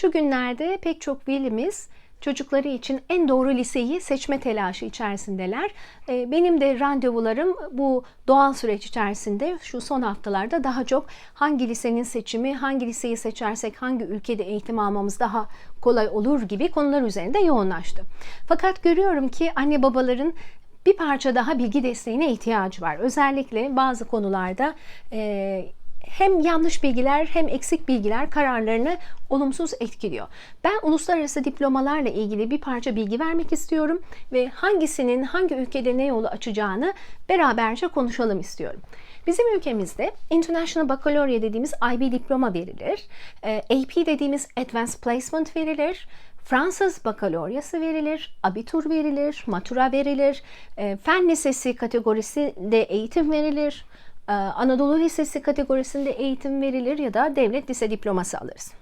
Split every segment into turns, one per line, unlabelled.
Şu günlerde pek çok velimiz çocukları için en doğru liseyi seçme telaşı içerisindeler. Ee, benim de randevularım bu doğal süreç içerisinde şu son haftalarda daha çok hangi lisenin seçimi, hangi liseyi seçersek hangi ülkede eğitim almamız daha kolay olur gibi konular üzerinde yoğunlaştı. Fakat görüyorum ki anne babaların bir parça daha bilgi desteğine ihtiyacı var. Özellikle bazı konularda e, hem yanlış bilgiler hem eksik bilgiler kararlarını olumsuz etkiliyor. Ben uluslararası diplomalarla ilgili bir parça bilgi vermek istiyorum ve hangisinin hangi ülkede ne yolu açacağını beraberce konuşalım istiyorum. Bizim ülkemizde International Baccalaureate dediğimiz IB diploma verilir. E, AP dediğimiz Advanced Placement verilir. Fransız bakaloryosu verilir, abitur verilir, matura verilir, e, fen lisesi kategorisinde eğitim verilir, Anadolu Lisesi kategorisinde eğitim verilir ya da devlet lise diploması alırız.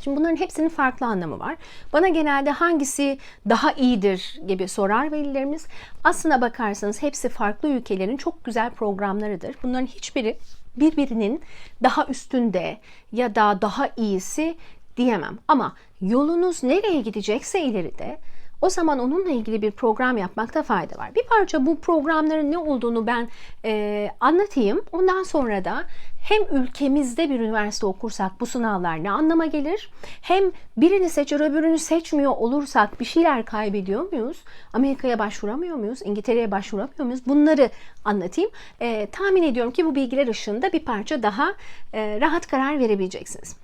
Şimdi bunların hepsinin farklı anlamı var. Bana genelde hangisi daha iyidir gibi sorar velilerimiz. Aslına bakarsanız hepsi farklı ülkelerin çok güzel programlarıdır. Bunların hiçbiri birbirinin daha üstünde ya da daha iyisi diyemem. Ama yolunuz nereye gidecekse ileride o zaman onunla ilgili bir program yapmakta fayda var. Bir parça bu programların ne olduğunu ben e, anlatayım. Ondan sonra da hem ülkemizde bir üniversite okursak bu sınavlar ne anlama gelir? Hem birini seçer öbürünü seçmiyor olursak bir şeyler kaybediyor muyuz? Amerika'ya başvuramıyor muyuz? İngiltere'ye başvuramıyor muyuz? Bunları anlatayım. E, tahmin ediyorum ki bu bilgiler ışığında bir parça daha e, rahat karar verebileceksiniz.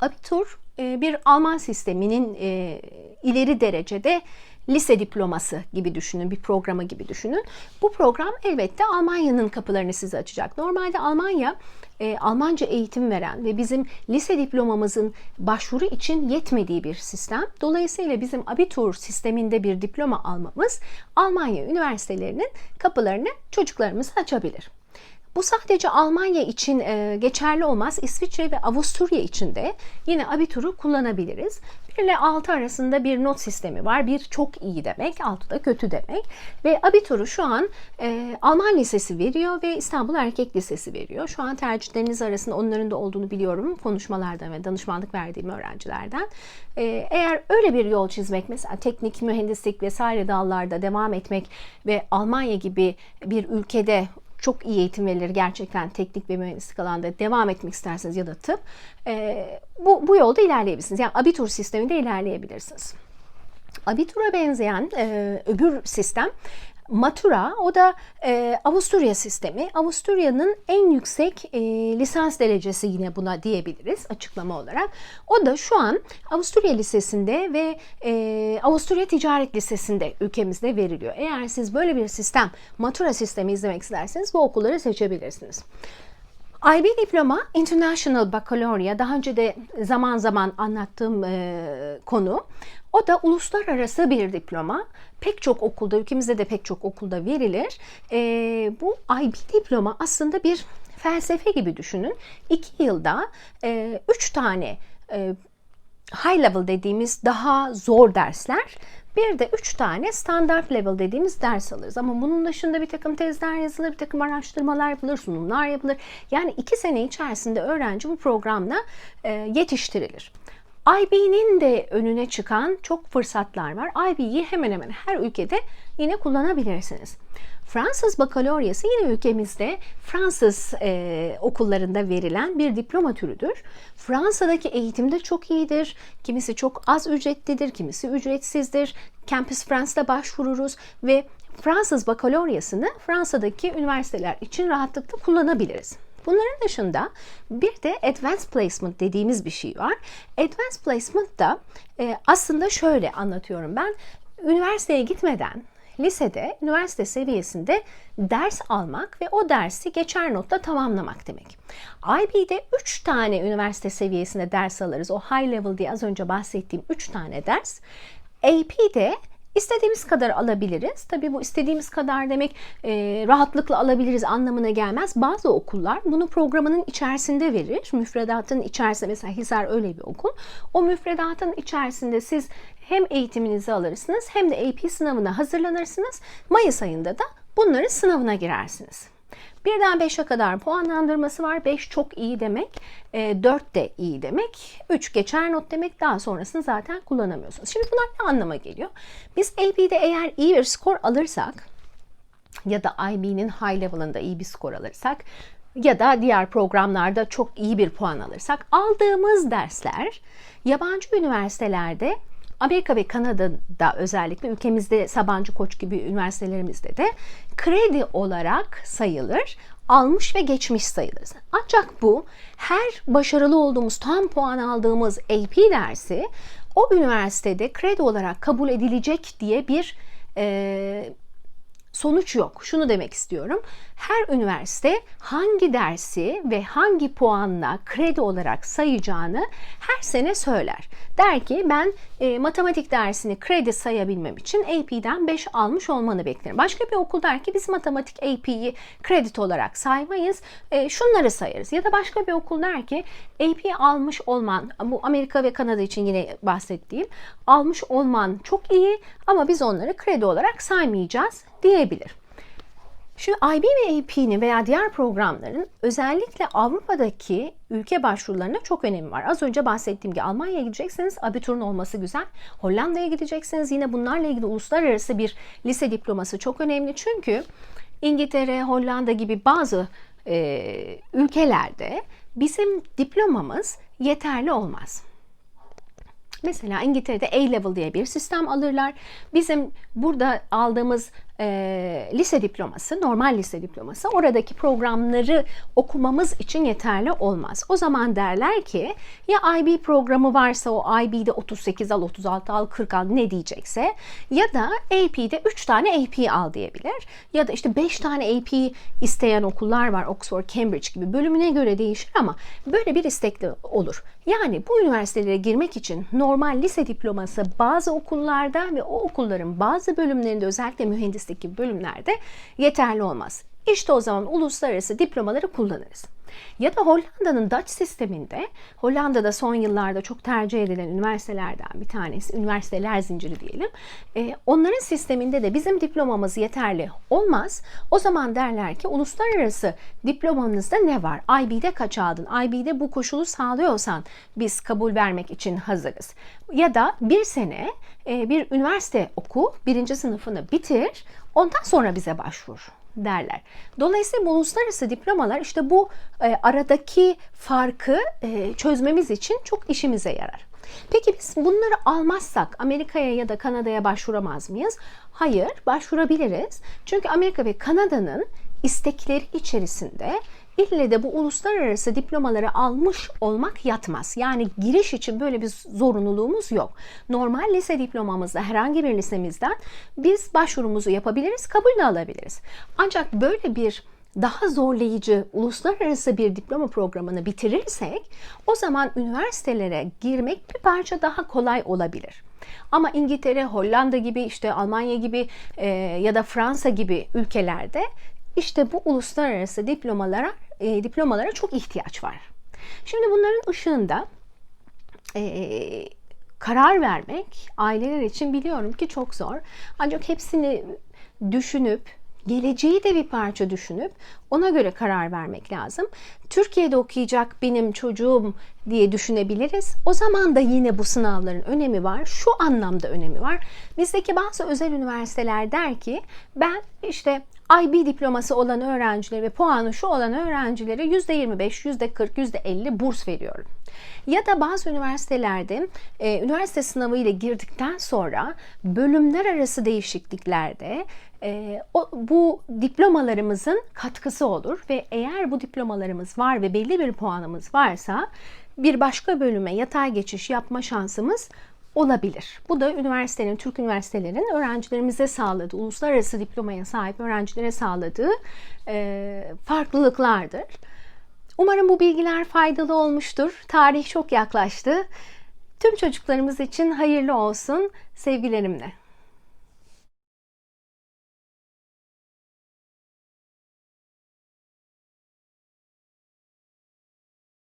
Abitur bir Alman sisteminin e, ileri derecede lise diploması gibi düşünün, bir programı gibi düşünün. Bu program elbette Almanya'nın kapılarını size açacak. Normalde Almanya e, Almanca eğitim veren ve bizim lise diplomamızın başvuru için yetmediği bir sistem. Dolayısıyla bizim abitur sisteminde bir diploma almamız Almanya üniversitelerinin kapılarını çocuklarımız açabilir. Bu sadece Almanya için e, geçerli olmaz. İsviçre ve Avusturya için de yine abituru kullanabiliriz. 1 ile 6 arasında bir not sistemi var. Bir çok iyi demek, 6 da kötü demek. Ve abituru şu an e, Alman Lisesi veriyor ve İstanbul Erkek Lisesi veriyor. Şu an tercihleriniz arasında onların da olduğunu biliyorum konuşmalardan ve danışmanlık verdiğim öğrencilerden. E, eğer öyle bir yol çizmek, mesela teknik, mühendislik vesaire dallarda devam etmek ve Almanya gibi bir ülkede çok iyi eğitim verilir gerçekten teknik ve mühendislik alanda devam etmek isterseniz ya da tıp e, bu, bu yolda ilerleyebilirsiniz. Yani abitur sisteminde ilerleyebilirsiniz. Abitura benzeyen e, öbür sistem Matura o da e, Avusturya sistemi. Avusturya'nın en yüksek e, lisans derecesi yine buna diyebiliriz açıklama olarak. O da şu an Avusturya Lisesi'nde ve e, Avusturya Ticaret Lisesi'nde ülkemizde veriliyor. Eğer siz böyle bir sistem, Matura sistemi izlemek isterseniz bu okulları seçebilirsiniz. IB diploma International Baccalaureate daha önce de zaman zaman anlattığım e, konu. O da uluslararası bir diploma. Pek çok okulda, ülkemizde de pek çok okulda verilir. E, bu IB diploma aslında bir felsefe gibi düşünün. İki yılda e, üç tane e, high level dediğimiz daha zor dersler bir de üç tane standart level dediğimiz ders alırız. Ama bunun dışında bir takım tezler yazılır, bir takım araştırmalar yapılır, sunumlar yapılır. Yani iki sene içerisinde öğrenci bu programla e, yetiştirilir. IB'nin de önüne çıkan çok fırsatlar var. IB'yi hemen hemen her ülkede yine kullanabilirsiniz. Fransız bakaloryası yine ülkemizde Fransız e, okullarında verilen bir diploma türüdür. Fransa'daki eğitim de çok iyidir. Kimisi çok az ücretlidir, kimisi ücretsizdir. Campus France'da başvururuz ve Fransız bakaloryasını Fransa'daki üniversiteler için rahatlıkla kullanabiliriz. Bunların dışında bir de advanced placement dediğimiz bir şey var. Advanced placement da e, aslında şöyle anlatıyorum ben. Üniversiteye gitmeden lisede, üniversite seviyesinde ders almak ve o dersi geçer notla tamamlamak demek. IB'de 3 tane üniversite seviyesinde ders alırız. O high level diye az önce bahsettiğim 3 tane ders. AP'de İstediğimiz kadar alabiliriz. Tabii bu istediğimiz kadar demek e, rahatlıkla alabiliriz anlamına gelmez. Bazı okullar bunu programının içerisinde verir. Müfredatın içerisinde mesela Hisar öyle bir okul. O müfredatın içerisinde siz hem eğitiminizi alırsınız hem de AP sınavına hazırlanırsınız. Mayıs ayında da bunların sınavına girersiniz. Birden 5'e kadar puanlandırması var. 5 çok iyi demek, 4 de iyi demek, 3 geçer not demek. Daha sonrasını zaten kullanamıyorsunuz. Şimdi bunlar ne anlama geliyor? Biz AP'de eğer iyi bir skor alırsak ya da IB'nin high level'ında iyi bir skor alırsak ya da diğer programlarda çok iyi bir puan alırsak aldığımız dersler yabancı üniversitelerde Amerika ve Kanada'da özellikle ülkemizde Sabancı Koç gibi üniversitelerimizde de kredi olarak sayılır. Almış ve geçmiş sayılır. Ancak bu her başarılı olduğumuz, tam puan aldığımız AP dersi o üniversitede kredi olarak kabul edilecek diye bir e, sonuç yok. Şunu demek istiyorum. Her üniversite hangi dersi ve hangi puanla kredi olarak sayacağını her sene söyler. Der ki ben e, matematik dersini kredi sayabilmem için AP'den 5 almış olmanı beklerim. Başka bir okul der ki biz matematik AP'yi kredi olarak saymayız. E, şunları sayarız. Ya da başka bir okul der ki AP almış olman, bu Amerika ve Kanada için yine bahsettiğim, almış olman çok iyi ama biz onları kredi olarak saymayacağız diyebilir. Şu IB ve AP'nin veya diğer programların özellikle Avrupa'daki ülke başvurularına çok önemi var. Az önce bahsettiğim gibi Almanya'ya gidecekseniz abiturun olması güzel. Hollanda'ya gidecekseniz yine bunlarla ilgili uluslararası bir lise diploması çok önemli. Çünkü İngiltere, Hollanda gibi bazı e, ülkelerde bizim diplomamız yeterli olmaz. Mesela İngiltere'de A-Level diye bir sistem alırlar. Bizim burada aldığımız e, lise diploması, normal lise diploması oradaki programları okumamız için yeterli olmaz. O zaman derler ki ya IB programı varsa o IB'de 38 al, 36 al, 40 al ne diyecekse ya da AP'de 3 tane AP al diyebilir. Ya da işte 5 tane AP isteyen okullar var Oxford, Cambridge gibi bölümüne göre değişir ama böyle bir istekli olur. Yani bu üniversitelere girmek için normal lise diploması bazı okullarda ve o okulların bazı bölümlerinde özellikle mühendislik bölümlerde yeterli olmaz. İşte o zaman uluslararası diplomaları kullanırız. Ya da Hollanda'nın Dutch sisteminde, Hollanda'da son yıllarda çok tercih edilen üniversitelerden bir tanesi, üniversiteler zinciri diyelim. E, onların sisteminde de bizim diplomamız yeterli olmaz. O zaman derler ki uluslararası diplomanızda ne var? IB'de kaç aldın? IB'de bu koşulu sağlıyorsan biz kabul vermek için hazırız. Ya da bir sene e, bir üniversite oku, birinci sınıfını bitir, ondan sonra bize başvur derler. Dolayısıyla bu uluslararası diplomalar işte bu e, aradaki farkı e, çözmemiz için çok işimize yarar. Peki biz bunları almazsak Amerika'ya ya da Kanada'ya başvuramaz mıyız? Hayır, başvurabiliriz. Çünkü Amerika ve Kanada'nın istekleri içerisinde ille de bu uluslararası diplomaları almış olmak yatmaz. Yani giriş için böyle bir zorunluluğumuz yok. Normal lise diplomamızda herhangi bir lisemizden biz başvurumuzu yapabiliriz, kabul de alabiliriz. Ancak böyle bir daha zorlayıcı uluslararası bir diploma programını bitirirsek o zaman üniversitelere girmek bir parça daha kolay olabilir. Ama İngiltere, Hollanda gibi işte Almanya gibi e, ya da Fransa gibi ülkelerde işte bu uluslararası diplomalara e, diplomalara çok ihtiyaç var. Şimdi bunların ışığında e, karar vermek aileler için biliyorum ki çok zor. Ancak hepsini düşünüp geleceği de bir parça düşünüp ona göre karar vermek lazım. Türkiye'de okuyacak benim çocuğum diye düşünebiliriz. O zaman da yine bu sınavların önemi var. Şu anlamda önemi var. Bizdeki bazı özel üniversiteler der ki ben işte IB diploması olan öğrencilere ve puanı şu olan öğrencilere %25, %40, %50 burs veriyorum. Ya da bazı üniversitelerde e, üniversite sınavı ile girdikten sonra bölümler arası değişikliklerde e, o, bu diplomalarımızın katkısı olur ve eğer bu diplomalarımız var ve belli bir puanımız varsa bir başka bölüme yatay geçiş yapma şansımız olabilir. Bu da üniversitenin, Türk üniversitelerin öğrencilerimize sağladığı, uluslararası diplomaya sahip öğrencilere sağladığı e, farklılıklardır. Umarım bu bilgiler faydalı olmuştur. Tarih çok yaklaştı. Tüm çocuklarımız için hayırlı olsun. Sevgilerimle.